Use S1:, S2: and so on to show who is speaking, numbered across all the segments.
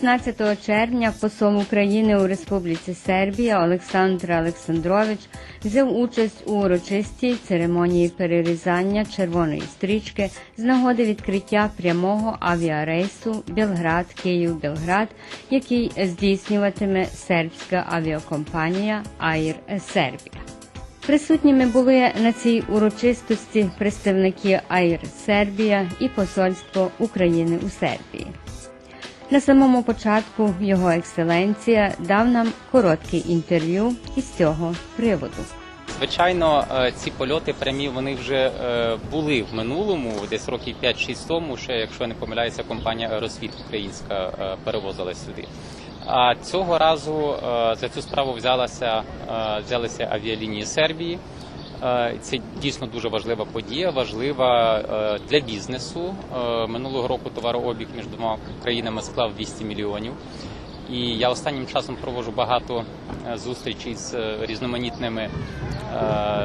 S1: 16 червня посол України у Республіці Сербія Олександр Олександрович взяв участь у урочистій церемонії перерізання червоної стрічки з нагоди відкриття прямого авіарейсу Белград-Київ-Белград, який здійснюватиме сербська авіакомпанія Air Serbia. Присутніми були на цій урочистості представники Air Serbia і посольство України у Сербії. На самому початку його екселенція дав нам коротке інтерв'ю із цього приводу.
S2: Звичайно, е, ці польоти прямі вони вже е, були в минулому, десь років 5-6 тому. Ще якщо не помиляюся, компанія Аеросвіт українська е, перевозила сюди. А цього разу за цю справу взялася взялися авіалінії Сербії. Е, Це дійсно дуже важлива подія, важлива е, для бізнесу. Е, Минулого року товарообіг між двома країнами склав 200 мільйонів. І я останнім часом проводжу багато зустрічей з різноманітними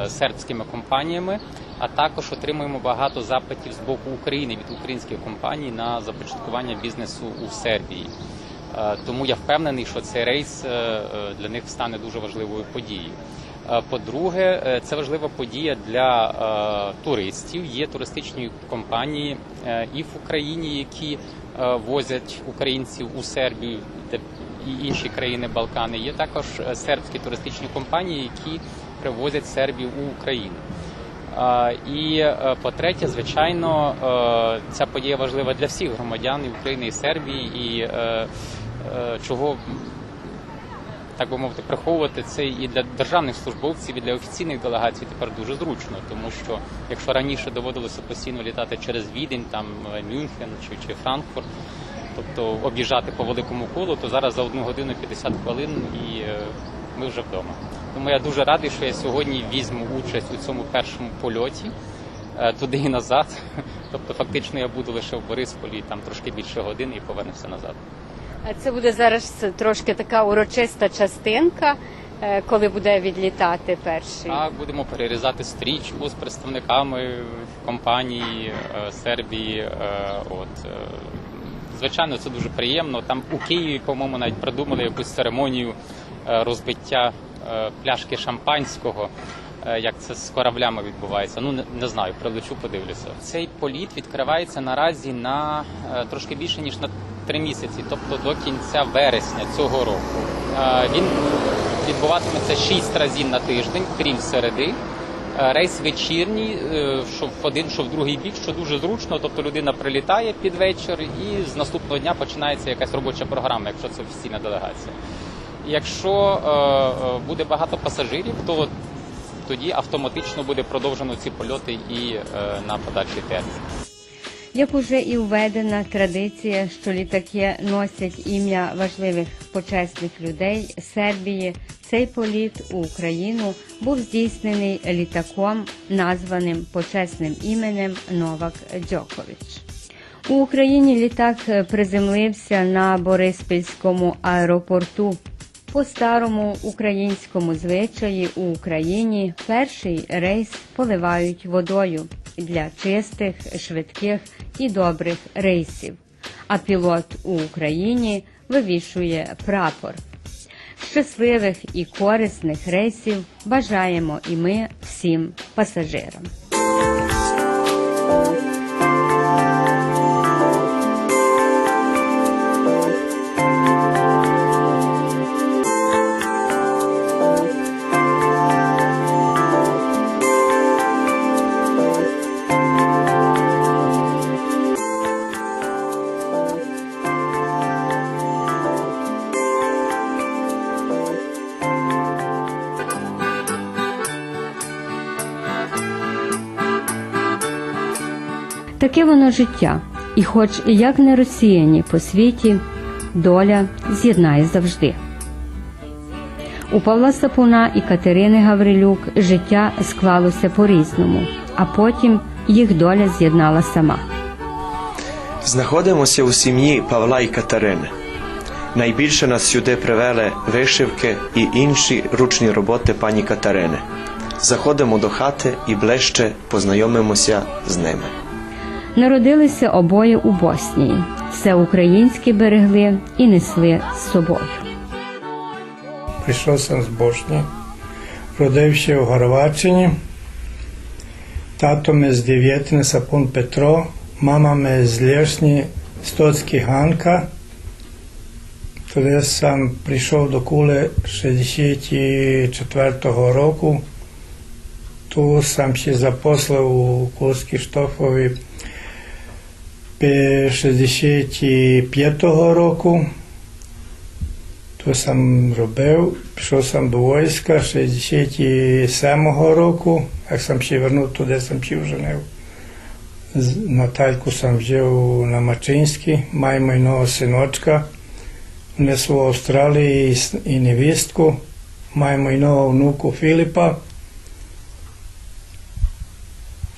S2: сербськими компаніями, а також отримуємо багато запитів з боку України від українських компаній на започаткування бізнесу у Сербії. Тому я впевнений, що цей рейс для них стане дуже важливою подією. По-друге, е, це важлива подія для е, туристів. Є туристичні компанії е, і в Україні, які возять українців у Сербію і інші країни Балкани. Є також сербські туристичні компанії, які привозять Сербію у Україну. І по-третє, звичайно, ця подія важлива для всіх громадян і України і Сербії, і чого так би мовити, приховувати це і для державних службовців, і для офіційних делегацій тепер дуже зручно, тому що якщо раніше доводилося постійно літати через Відень, там е, Мюнхен чи, чи Франкфурт, тобто об'їжджати по великому колу, то зараз за одну годину 50 хвилин і е, ми вже вдома. Тому я дуже радий, що я сьогодні візьму участь у цьому першому польоті е, туди і назад. Тобто, фактично, я буду лише в Борисполі там трошки більше години і повернуся назад.
S1: А Це буде зараз трошки така урочиста частинка, е, коли буде відлітати перший.
S2: Так, будемо перерізати стрічку з представниками компанії е, Сербії. е, От е, звичайно, це дуже приємно. Там у Києві, по-моєму, навіть придумали якусь церемонію е, розбиття е, пляшки шампанського. е, Як це з кораблями відбувається? Ну не, не знаю, прилечу, подивлюся. Цей політ відкривається наразі на е, трошки більше ніж на три місяці, тобто до кінця вересня цього року. Е, Він відбуватиметься шість разів на тиждень, крім середи. Е, Рейс вечірній, е, що в один, що в другий бік, що дуже зручно. Тобто людина прилітає під вечір, і з наступного дня починається якась робоча програма, якщо це офіційна делегація. Якщо буде багато пасажирів, то тоді автоматично буде продовжено ці польоти і на подальший термін.
S1: Як уже і введена традиція, що літаки носять ім'я важливих почесних людей Сербії, цей політ у Україну був здійснений літаком, названим почесним іменем Новак Джокович. У Україні літак приземлився на Бориспільському аеропорту. По старому українському звичаї у Україні перший рейс поливають водою для чистих, швидких і добрих рейсів. А пілот у Україні вивішує прапор. Щасливих і корисних рейсів бажаємо і ми всім пасажирам. Таке воно життя, і хоч як не розсіяні по світі, доля з'єднає завжди. У Павла Сапуна і Катерини Гаврилюк життя склалося по-різному, а потім їх доля з'єднала сама.
S3: Знаходимося у сім'ї Павла і Катерини. Найбільше нас сюди привели вишивки і інші ручні роботи пані Катерини. Заходимо до хати і ближче познайомимося з ними.
S1: Народилися обоє у Боснії. все українське берегли і несли з собою.
S4: Прийшов сам з Бошні, родився в Горваччині. Тато ми з Дев'ятини, Сапун Петро, мама ми з Лєшні, Стоцький Ганка. Тоді сам прийшов до Кули 64-го року. Ту сам ще запослав у Курській штофові 65-го року. То сам робив, пішов сам до війська 67-го року, як сам ще вернув туди, сам ще вженив. Натальку сам взяв на Мачинській, маємо одного синочка, внесло в Австралії і невістку, маємо одного внуку Філіпа.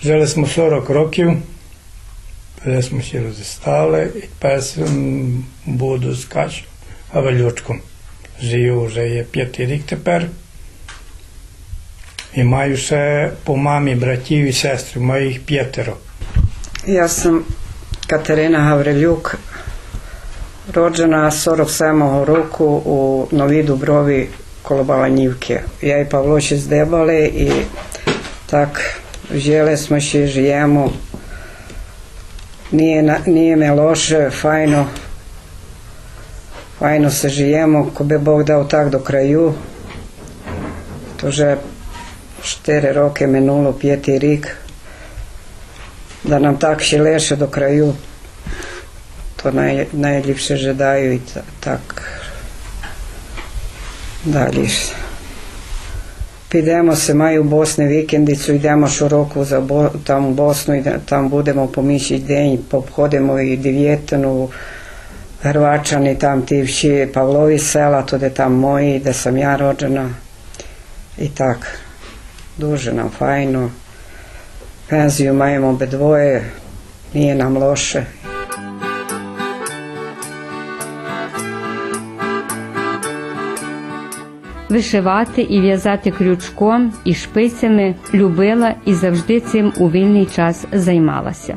S4: Жили smo 40 років, ще розістали, і тепер сам буду з Качем, Авелючком. Живу вже є п'ятий рік тепер. І маю ще по мамі братів і сестри, маю їх п'ятеро.
S5: Ja sam Katarina Havreljuk, rođena 47. roku u Novi Dubrovi kolo Balanjivke. Ja i Pavloši z Debale i tak žele smo še žijemo. nije, na, nije me loše, fajno, fajno se žijemo, ko bi Bog dal tak do kraju. To že štiri roke minulo, peti rik, da nam tak še leše do kraju. To naj, najljepše že daju i tak dalje. ж. Підемо се, маю в Босни вікендицю, йдемо щороку за Бо, там у Босну, йде- там будемо по мішій день, пообходимо і Дев'єтину, Hrvačani, tam ti vši Pavlovi sela, туди там мої, де сам я роджена. І так, дуже нам файно. Penziju maємо obedvoje, nije nam loše.
S1: Вишивати і в'язати крючком і шпицями любила і завжди цим у вільний час займалася.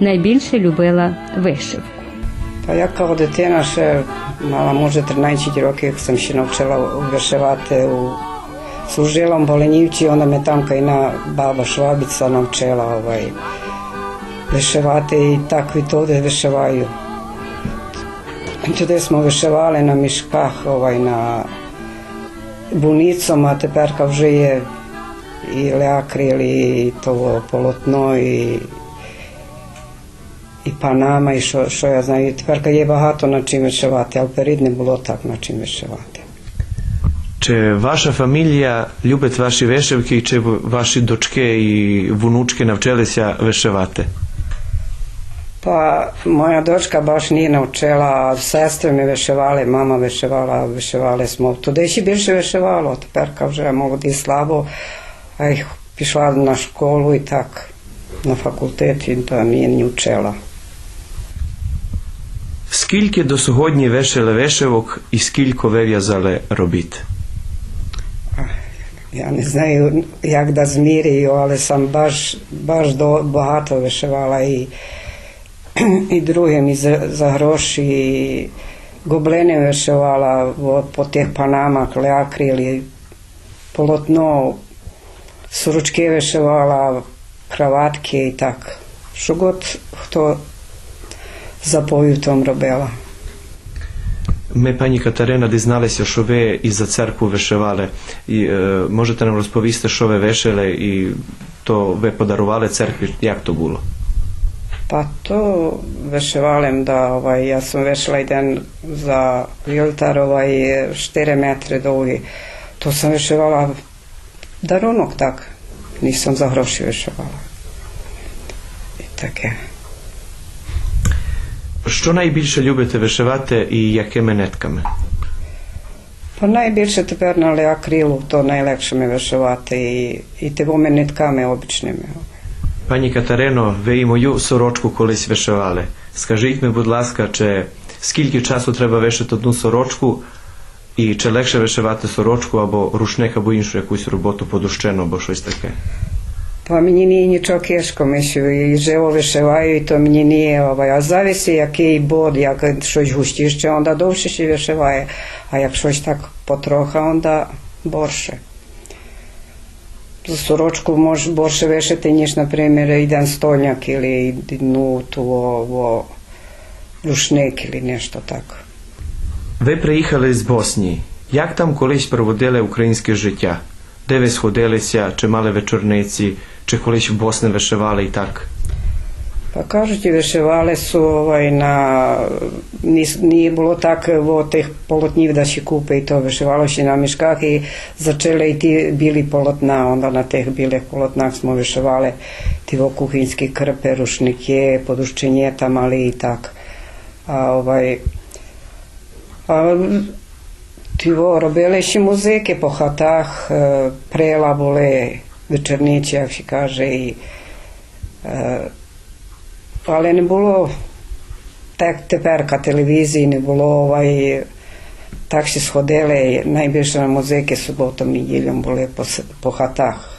S1: Найбільше любила вишивку.
S5: Pa ja kao дитина ще мала може 13 років, sam ще навчила вишивати у служилом Боленівці, onda me tam kajna baba Švabica навчила ovaj, вишивати і так від туди вишиваю. Туди smo вишивали на мішках, ovaj, на буницом, а тепер вже є і леакрил, і того полотно, і і панама, і що, що я знаю. Тепер є багато над чим вишивати, а вперед не було так над чим вишивати.
S3: Чи ваша фамілія любить ваші вишивки, чи ваші дочки і внучки навчилися вишивати?
S5: Pa moja dočka baš nije naučila, a sestre mi veševale, mama veševala, veševale smo. Туди ще більше вишивало, тепер вже молоді слабо, а їх пішла на школу і так, на факультет, і то мені не вчила.
S3: Скільки до сьогодні вишили вишивок і скільки вив'язали робіт?
S5: Я не знаю, як да змірюю, але сам баш, баш до, багато вишивала і, і другим і за, гроші, гоблини вишивала от, по тих панамах, леакрилі, полотно, сорочки вишивала, краватки і так. Що год хто заповів том робила.
S3: Ми, пані Катерина, дізналися, що ви і за церкву вишивали. І, можете нам розповісти, що ви вишили, і то ви подарували церкві, як то було?
S5: Pa to veševalem da ovaj, ja sam vešala jedan za viltar ovaj 4 metre dugi. To sam veševala darunog tak. Nisam za groši veševala. I таке.
S3: Що найбільше любите вишивати і якими нитками?
S5: Pa najbільше тепер на леакрилу, то найлегше ми вишивати і, і тивоми нитками обичними.
S3: Пані Катерино, ви і мою сорочку колись вишивали. Скажіть мені, будь ласка, чи скільки часу треба вишити одну сорочку, і чи легше вишивати сорочку або рушник, або іншу якусь роботу подущину, або щось таке?
S5: Pa mені nije нічого кешко, мислю, і живо вишиваю, і то мені ovaj, а зависить який bod, як щось густіше, onda довше ще вишиває, а як щось так потроха, onda борше. Сорочку може борше вишити, ніж, наприклад, один стольняк или ну, того, во, рушник или нещо так.
S3: Ви приїхали з Боснії. Як там колись проводили українське життя? Де ви сходилися, чи мали вечорниці, чи колись в Босни вишивали і так?
S5: Pa kažete, veševale su ovaj, na, nis, nije bilo tako teh polotnjiv da si kupe i to veševalo se na miškah i začele i ti bili polotna, onda na teh bilih polotnah smo veševale ti vo kuhinski krpe, rušnike, poduščenjeta mali i tak. A ovaj, a, ti vo robile si muzike po hatah, e, prela bole, večerniče, jak se kaže, i e, але не було так тепер на телевізії, не було ovaj, так ще сходили, найбільше на музики суботом, неділям були по, по хатах.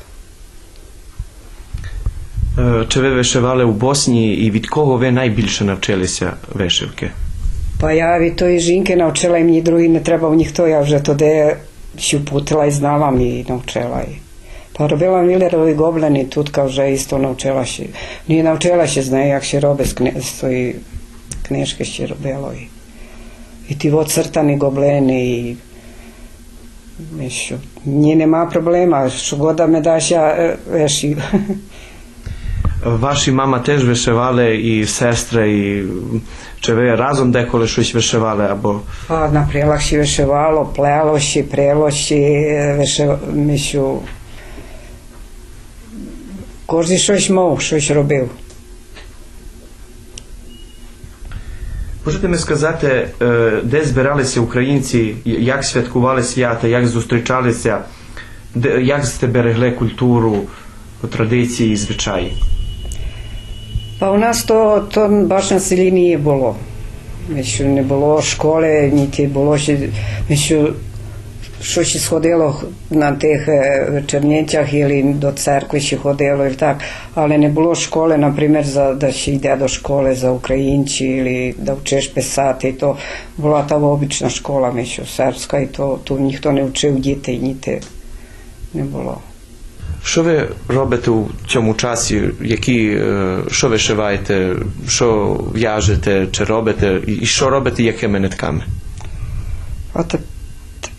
S3: Чи ви вишивали у Босні і від кого ви найбільше навчилися вишивки?
S5: Ja bi to i žinke naučila i mені drugi ne trebao ніхто, я вже туди znala mi i naučila i. Pa робила Міллерові гоблені, тут вже істо навчила ще. Не навчила ще, знає, як ще робить з, кни... з тої книжки ще робила. І, і ті от цртані гоблени, і Мішу, ні нема проблема, що года me daš ja e, vešiju.
S3: Ваші мама теж вишивали, і сестри, і чи ви разом деколи щось вишивали, або
S5: Pa na prelah si veševalo, plelo si, prelo si, вишив, мішу, кожен щось мав, щось робив.
S3: можете ми сказати, е, де збиралися українці, як святкували свята, як зустрічалися, як сте берегли культуру, традиції і звичаї?
S5: Pa u nas to, to baš na селі nije було. Мішу, не було школи, ніті було ще, мішу, що ще сходило на тих е, вечернєцях до церкви ще ходило і так, але не було школи, наприклад, за, да ще йде до школи за українці, или да вчиш писати, то була та обична школа, мішу, сербська, і то тут ніхто не вчив дітей, ніти не було.
S3: Що ви робите у цьому часі? Які, е, що вишиваєте, що в'яжете, чи робите, і що робите, якими нитками?
S5: А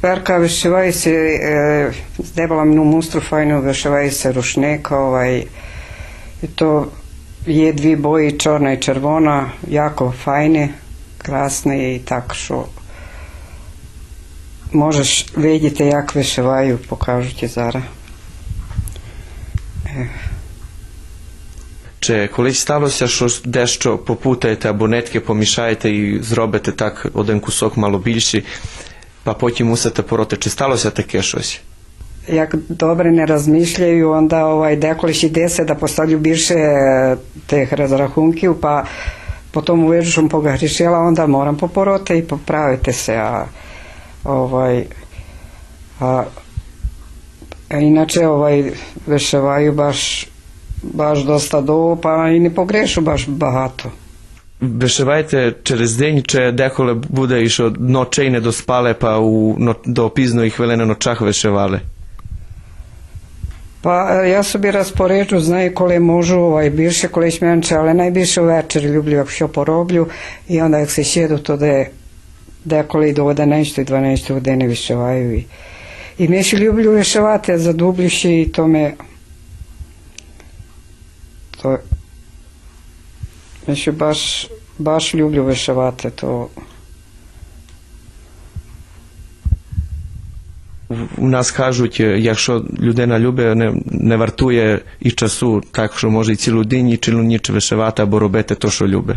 S5: тепер вишивається, здебала мну мустру файно вишивається рушник, ovaj, і то є дві бої, чорна і червона, яко файне, красне і так, що можеш видіти, як вишиваю, покажу ті зараз.
S3: Чи колись сталося, що дещо попутаєте або нитки помішаєте і зробите так один кусок мало більший, а потім мусите пороти? Чи сталося таке щось?
S5: Як добре не розмішляю, ovaj, деколи йде се да поставлю більше е, тих розрахунків, па потім увижу, що погрішила, onda moram попороти і поправити се. А, ovaj, а, а іначе ovaj, вишиваю баш, баш доста довго, па і не погрешу баш багато.
S3: Вишиваєте через день, чи деколи не доспали, хвилини вишивали?
S5: Па я собі розпоряджу, знаю, коли можу, ovaj, більше, колись менше, але найбільше ввечері люблю, як що пороблю, і onda як се сіду туди, деколи до 11 12 години вишиваю. І, і ми ще люблю вишивати, задублюще, і то ми, то, ще баш, баш люблю вишивати, то
S3: У нас кажуть, е, якщо людина любить, не, не вартує і часу, так що може і цілу день, і цілу ніч вишивати або робити те, що любить.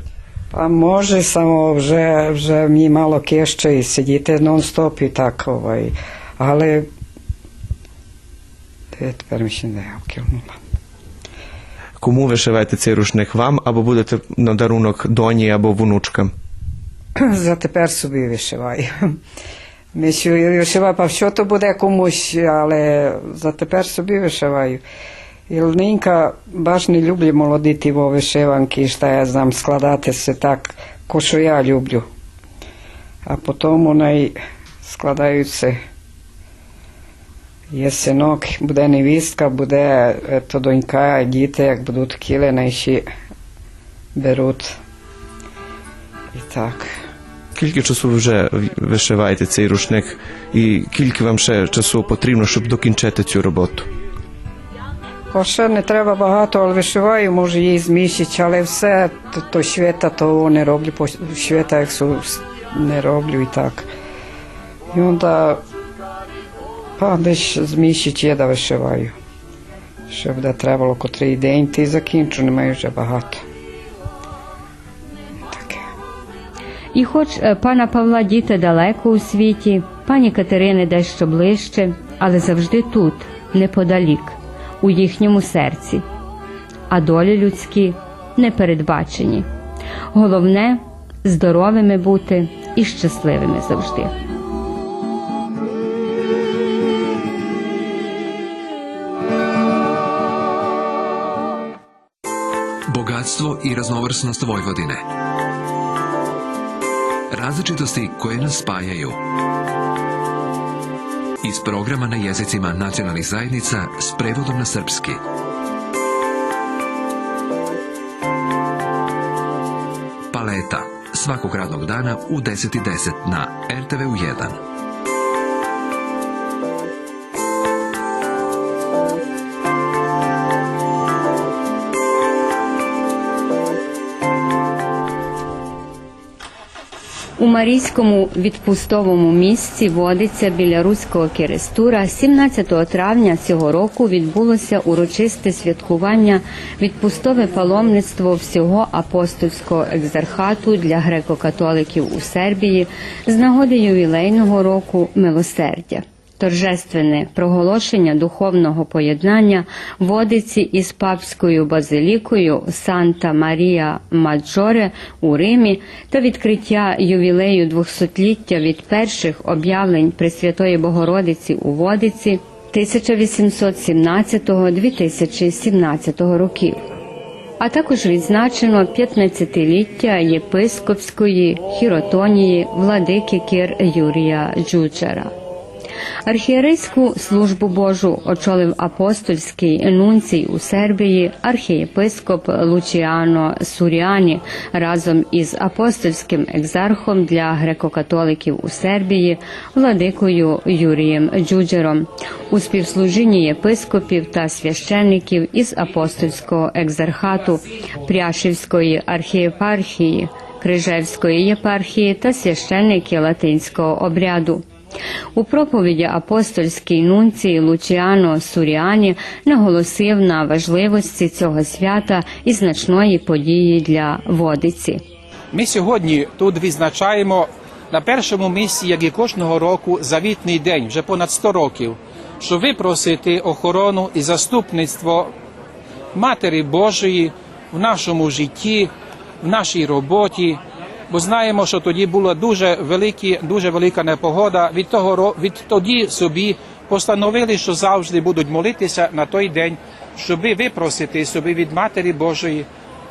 S5: А може, само вже, вже мені мало кеще і сидіти нон-стоп і так. Ovaj. Але тепер ми ще не вкинула.
S3: Кому вишиваєте цей рушник? Вам або будете на дарунок доні або внучкам?
S5: За тепер собі вишиваю. Мислю, вишиваю, па що то буде комусь, але за тепер собі вишиваю. Jer Ninka baš ne ljublje moloditi ove veševanki, šta ja znam, skladate se tak, ko što ja ljublju. A se jesenok, bude nevistka, bude eto donjka, dite, jak budut kile, najši беруть. І так.
S3: Скільки часу ви вже вишиваєте цей рушник, і скільки вам ще часу потрібно, щоб докінчити цю роботу?
S5: О, ще не треба багато, але вишиваю, може її зміщить, але все то, то швета, то не роблю, по швета, як не роблю і так. І онда па десь зміщить є, да вишиваю. Ще буде trebalo котрий день, ти закінчу, немає вже багато. Таке.
S1: І хоч пана Павла діти далеко у світі, пані Катерини дещо ближче, але завжди тут, неподалік, у їхньому серці. А долі людські непередбачені. Головне здоровими бути і щасливими завжди.
S6: Bogatstvo i raznovrsnost Vojvodine. Različitosti koje nas spajaju. Iz programa na jezicima nacionalnih zajednica s prevodom na srpski. Paleta. Svakog radnog dana u 10.10 10 na RTV 1.
S1: Марійському відпустовому місці водиться біля руського Керестура 17 травня цього року відбулося урочисте святкування відпустове паломництво всього апостольського екзархату для греко-католиків у Сербії з нагоди ювілейного року милосердя. Торжественне проголошення духовного поєднання водиці із папською базилікою Санта Марія Маджоре у Римі та відкриття ювілею 200-ліття від перших об'явлень Пресвятої Богородиці у Водиці 1817-2017 років. А також відзначено 15-ліття єпископської хіротонії владики Кир Юрія Джуджара. Архієрейську службу Божу очолив апостольський нунцій у Сербії архієпископ Лучіано Суріані разом із апостольським екзархом для греко-католиків у Сербії владикою Юрієм Джуджером у співслужінні єпископів та священників із апостольського екзархату Пряшівської архієпархії, Крижевської єпархії та священники латинського обряду. У проповіді апостольський нунцій Лучіано Суріані наголосив на важливості цього свята і значної події для водиці.
S7: Ми сьогодні тут відзначаємо на першому місці, як і кожного року, завітний день, вже понад 100 років, щоб випросити охорону і заступництво Матері Божої в нашому житті, в нашій роботі. Бо знаємо, що тоді була дуже великі, дуже велика непогода. Від того від тоді собі постановили, що завжди будуть молитися на той день, щоб випросити собі від Матері Божої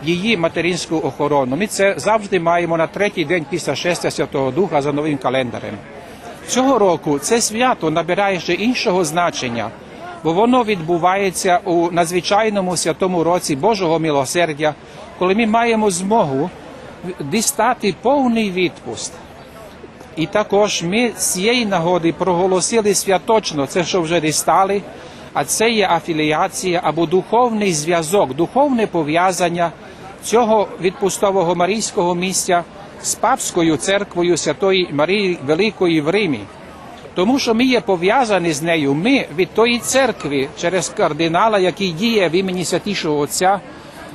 S7: її материнську охорону. Ми це завжди маємо на третій день після шестя Святого Духа за новим календарем. Цього року це свято набирає ще іншого значення, бо воно відбувається у надзвичайному святому році Божого милосердя, коли ми маємо змогу дістати повний відпуст. І також ми з цієї нагоди проголосили святочно це, що вже дістали, а це є афіліація або духовний зв'язок, духовне пов'язання цього відпустового марійського місця з папською церквою Святої Марії Великої в Римі. Тому що ми є пов'язані з нею. Ми від тої церкви через кардинала, який діє в імені Святішого Отця,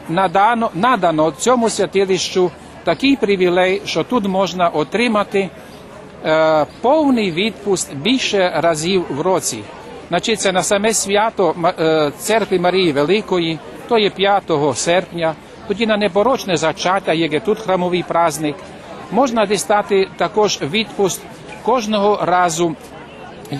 S7: надано, надано цьому святилищу такий привілей, що тут можна отримати е, повний відпуст більше разів в році. Значить, це на саме свято е, церкви Марії Великої, то є 5 серпня, тоді на непорочне зачаття, є тут храмовий праздник. Можна дістати також відпуст кожного разу,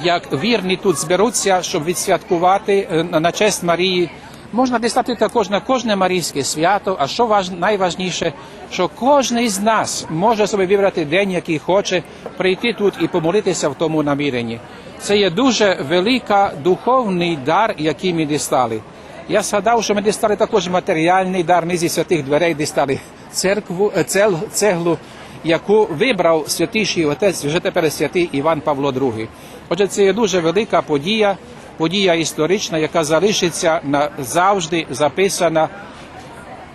S7: як вірні тут зберуться, щоб відсвяткувати е, на честь Марії Можна дістати також на кожне марійське свято, а що важ... найважніше, що кожен із нас може собі вибрати день, який хоче, прийти тут і помолитися в тому наміренні. Це є дуже велика духовний дар, який ми дістали. Я згадав, що ми дістали також матеріальний дар, ми зі святих дверей дістали церкву, е, цеглу, яку вибрав святіший отець, вже тепер святий Іван Павло II. Отже, це є дуже велика подія, подія історична, яка залишиться назавжди записана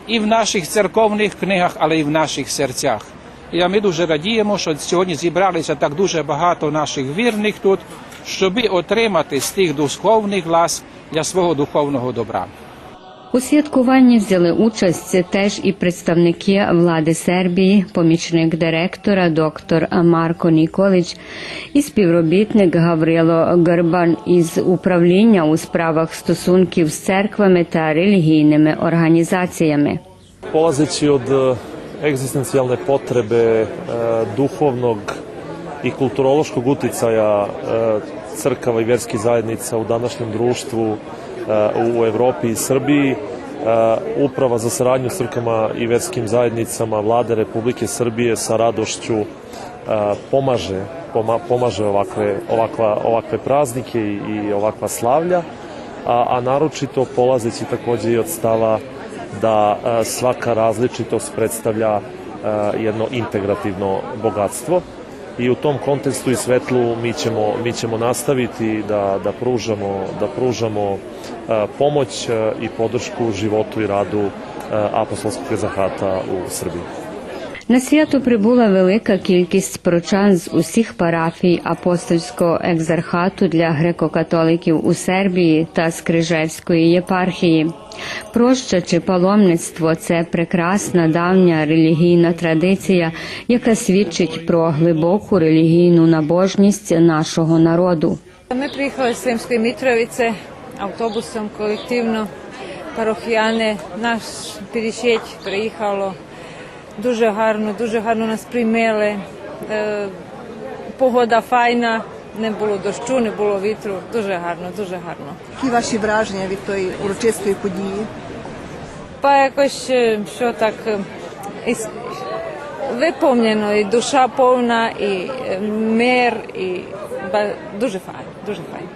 S7: і в наших церковних книгах, але і в наших серцях. І ми дуже радіємо, що сьогодні зібралися так дуже багато наших вірних тут, щоби отримати з тих духовних лас для свого духовного добра.
S1: У святкуванні взяли участь теж і представники влади Сербії, помічник директора доктор Марко Ніколич і співробітник Гаврило Гербан із управління у справах стосунків з церквами та релігійними організаціями.
S8: Polazeći od e, egzistencijalne potrebe e, duhovnog i kulturološkog uticaja crkava i vjerskih zajednica u današnjem društvu u Evropi i Srbiji, Uprava za saradnju s crkvama i vjerskim zajednicama vlade Republike Srbije sa radošću pomaže poma- pomaže ovakve, ovakva, ovakve praznike i, ovakva slavlja, a, a naročito polazeći takođe i od stava da svaka različitost predstavlja jedno integrativno bogatstvo i u tom kontekstu i svetlu mi ćemo, mi ćemo nastaviti da, da pružamo, da pružamo e, pomoć e, i podršku životu i radu e, apostolskog ezahata u Srbiji.
S1: На свято прибула велика кількість прочан з усіх парафій апостольського екзархату для греко-католиків у Сербії та Скрижевської єпархії. Проща чи паломництво це прекрасна давня релігійна традиція, яка свідчить про глибоку релігійну набожність нашого народу.
S9: Ми приїхали з Сримської Мітровиce автобусом колективно, парохіяни, наш перешеть приїхало дуже гарно, дуже гарно нас приймали. Е, Погода файна, не було дощу, не було вітру. Дуже гарно, дуже гарно.
S10: Які ваші враження від тої урочистої події?
S9: Па якось е, що так е, виповнено, і душа повна, і е, мир, і дуже файно, дуже файно.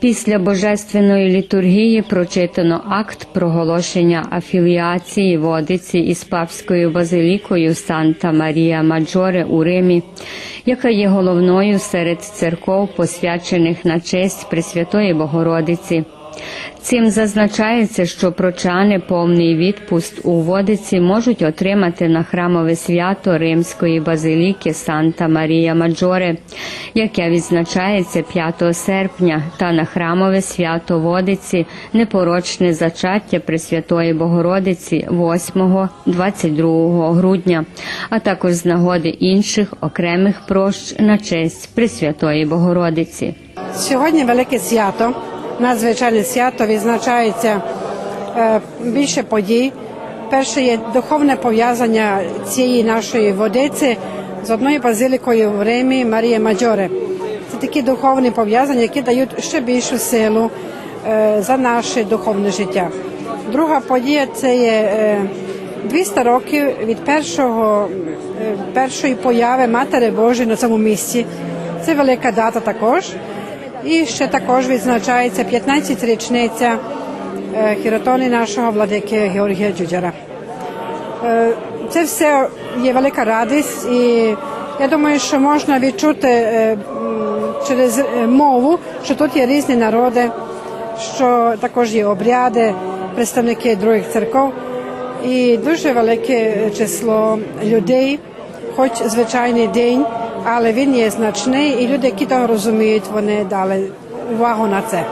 S1: Після божественної літургії прочитано акт проголошення афіліації водиці із папською базилікою Санта Марія Маджоре у Римі, яка є головною серед церков, посвячених на честь Пресвятої Богородиці. Цим зазначається, що прочани повний відпуст у водиці можуть отримати на храмове свято Римської базиліки Санта Марія Маджоре, яке відзначається 5 серпня, та на храмове свято водиці непорочне зачаття Пресвятої Богородиці 8-22 грудня, а також з нагоди інших окремих прощ на честь Пресвятої Богородиці.
S11: Сьогодні велике свято, надзвичайне свято, відзначається е, більше подій. Перше є духовне пов'язання цієї нашої водиці з одною базилікою в Римі Марія Маджоре. Це такі духовні пов'язання, які дають ще більшу силу е, за наше духовне життя. Друга подія це є е, 200 років від першого, е, першої появи Матері Божої на цьому місці. Це велика дата також. І ще також відзначається 15-річниця е, хіротони нашого владики Георгія Джуджара. Е, Це все є велика радість, і я думаю, що можна відчути е, через мову, що тут є різні народи, що також є обряди, представники других церков, і дуже велике число людей, хоч звичайний день, але він є значний, і люди, які там розуміють, вони дали увагу на це.